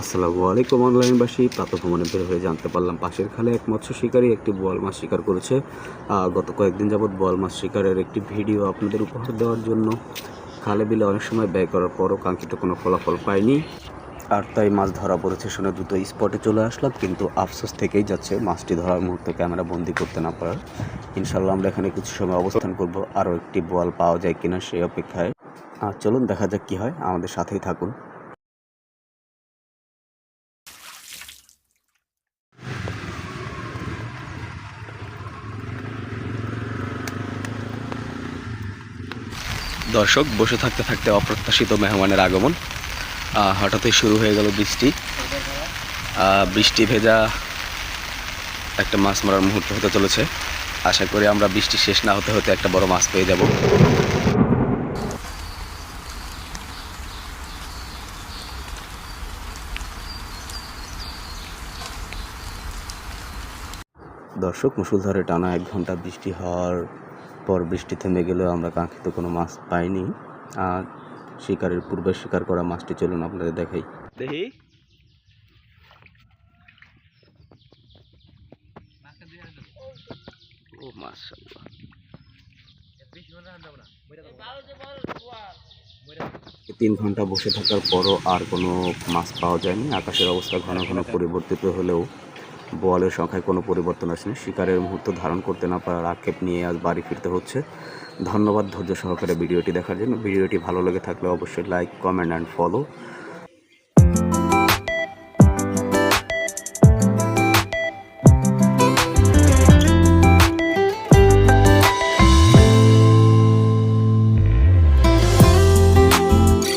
আসসালামু আলাইকুম অনলাইনবাসী, প্রাতভ্রমণে বের হয়ে জানতে পারলাম পাশের খালে এক মৎস্য শিকারী একটি বোয়াল মাছ শিকার করেছে। গত কয়েকদিন যাবৎ বোয়াল মাছ শিকারের একটি ভিডিও আপনাদের উপহার দেওয়ার জন্য। খালে বিলে অনেক সময় ব্যয় করার পরও কাঙ্ক্ষিত কোনো ফলাফল পাইনি। আর তাই মাছ ধরা পড়েছে শুনে দ্রুত স্পটে চলে আসলাম, কিন্তু আফসোস থেকেই যাচ্ছে মাছটি ধরার মুহূর্তে ক্যামেরা বন্দি করতে না পারার। ইনশাল্লাহ আমরা এখানে কিছু সময় অবস্থান করব, আরও একটি বোয়াল পাওয়া যায় কিনা সেই অপেক্ষায়। আর চলুন দেখা যাক কী হয়, আমাদের সাথেই থাকুন। দর্শক, বসে থাকতে থাকতে অপ্রত্যাশিত মেহমানের আগমন। হঠাৎই শুরু হয়ে গেল বৃষ্টি। বৃষ্টি ভেজা একটা মাছ মারার মুহূর্ত হতে চলেছে। আশা করি আমরা বৃষ্টি শেষ না হতে হতে একটা বড় মাছ পেয়ে যাব। দর্শক, মুসুলধারে টানা এক ঘণ্টা বৃষ্টি হওয়ার পর বৃষ্টি থেমে গেলেও আমরা কাঙ্ক্ষিত কোনো মাছ পাইনি। আর শিকারের পূর্বে শিকার করা মাছটি চলুন আপনাদের দেখাই। দেখি। ও মাশাআল্লাহ। তিন ঘণ্টা বসে থাকার পরও আর কোনো মাছ পাওয়া যায়নি। আকাশের অবস্থা ঘন ঘন পরিবর্তিত হলেও বোয়ালের সংখ্যায় কোনো পরিবর্তন আসেনি। শিকারের মুহূর্ত ধারণ করতে না পারার আক্ষেপ নিয়ে আজ বাড়ি ফিরতে হচ্ছে। ধন্যবাদ ধৈর্য সহকারে ভিডিওটি দেখার জন্য। ভিডিওটি ভালো লেগে থাকলে অবশ্যই লাইক কমেন্ট অ্যান্ড ফলো